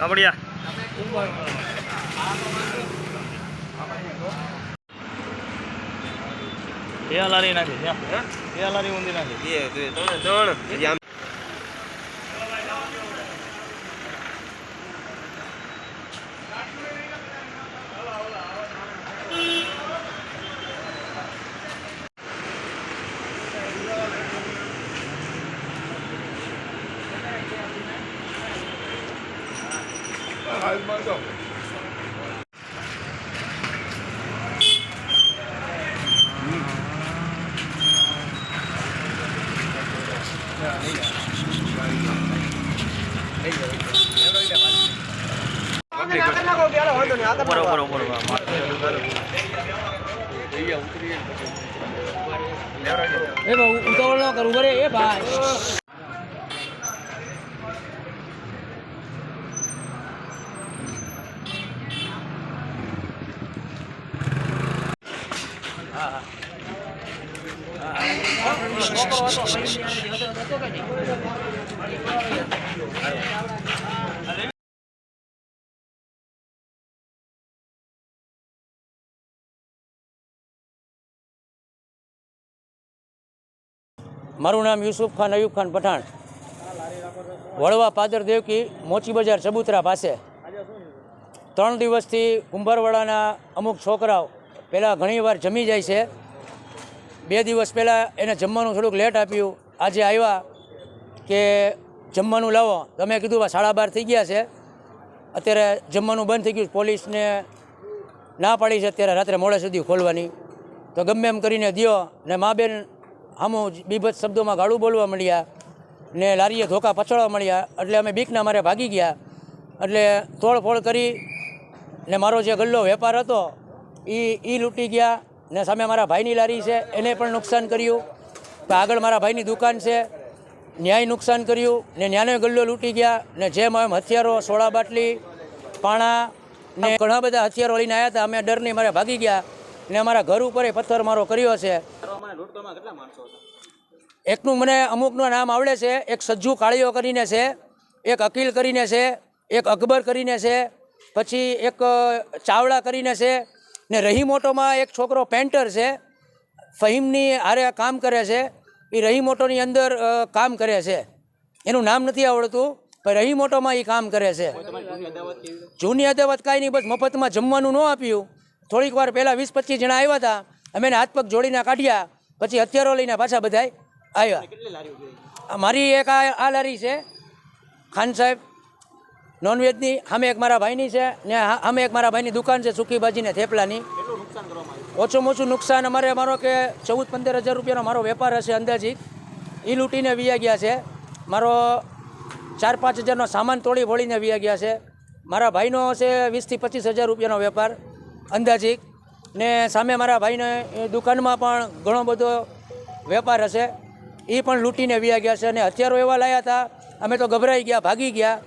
કાપડિયા એ લારી નાખી એ લારી ઊંધી નાખી. ઉપર એ બહુ ઉતાવળ ના કરવું બરે એ ભાઈ. મારું નામ યુસુફ ખાન, અયુબ ખાન પઠાણ. વડવા પાદર દેવકી, મોચી બજાર ચબુતરા પાસે. ત્રણ દિવસથી કુંભારવાડાના અમુક છોકરાઓ પહેલાં ઘણીવાર જમી જાય છે. બે દિવસ પહેલાં એને જમવાનું થોડુંક લેટ આપ્યું. આજે આવ્યા કે જમવાનું લાવો. તમે કીધું "બા, સાડા બાર થઈ ગયા છે. અત્યારે જમવાનું બંધ થઈ ગયું પોલીસને ના પાડી છે. અત્યારે રાત્રે મોડે સુધી ખોલવાની. તો ગમે એમ કરીને દ્યો ને મા બેન આમું બીભત શબ્દોમાં ગાળું બોલવા મળ્યા ને લારીએ ધોકા પછાડવા મળ્યા એટલે અમે બીકના મારે ભાગી ગયા. એટલે તોડફોડ કરી ને મારો જે ગલ્લો વેપાર હતો એ એ લૂંટી ગયા ને સામે મારા ભાઈની લારી છે, એને પણ નુકસાન કર્યું. આગળ મારા ભાઈની દુકાન છે, ન્યાય નુકસાન કર્યું ને ન્યાયનો ગલ્લો લૂંટી ગયા ને જેમ એમ હથિયારો, સોળા બાટલી, પાણા ને ઘણા બધા હથિયારો લઈને આવ્યા હતા. અમે ડરની મારે ભાગી ગયા ને અમારા ઘર ઉપર પથ્થર મારો કર્યો છે. એકનું મને અમુકનું નામ આવડે છે, એક સજ્જુ કાળીઓ કરીને છે, એક અકીલ કરીને છે, એક અકબર કરીને છે, પછી એક ચાવડા કરીને છે ને રહીમોટોમાં એક છોકરો પેન્ટર છે ફહીમની હારે કામ કરે છે એ રહીમોટોની અંદર કામ કરે છે. એનું નામ નથી આવડતું પણ રહીમોટોમાં એ કામ કરે છે. જૂની અદાવત કાંઈ નહીં બસ મફતમાં જમવાનું ન આપ્યું. થોડીક વાર પહેલાં વીસ પચીસ જણા આવ્યા હતા અમે એને હાથ પગ જોડીને કાઢ્યા પછી હથિયારો લઈને પાછા બધાય આવ્યા. મારી એક આ લારી છે ખાન સાહેબ નોનવેજની અમે એક મારા ભાઈની છે, ને સામે એક મારા ભાઈની દુકાન છે, સૂકી ભાજી ને થેપલાની. ઓછું ઓછું નુકસાન અમારે મારો કે ચૌદ પંદર હજાર રૂપિયાનો મારો વેપાર હશે અંદાજિત. એ લૂંટીને વિયા ગયા છે. મારો ચાર પાંચ હજારનો સામાન તોડી ફોડીને વિયા ગયા છે. મારા ભાઈનો હશે વીસથી પચીસ હજાર રૂપિયાનો વેપાર, અંદાજિત. ને સામે મારા ભાઈને દુકાનમાં પણ ઘણો બધો વેપાર હશે. એ પણ લૂંટીને વિયા ગયા છે. અને હથિયારો એવા લાયા હતા, અમે તો ગભરાઈ ગયા, ભાગી ગયા.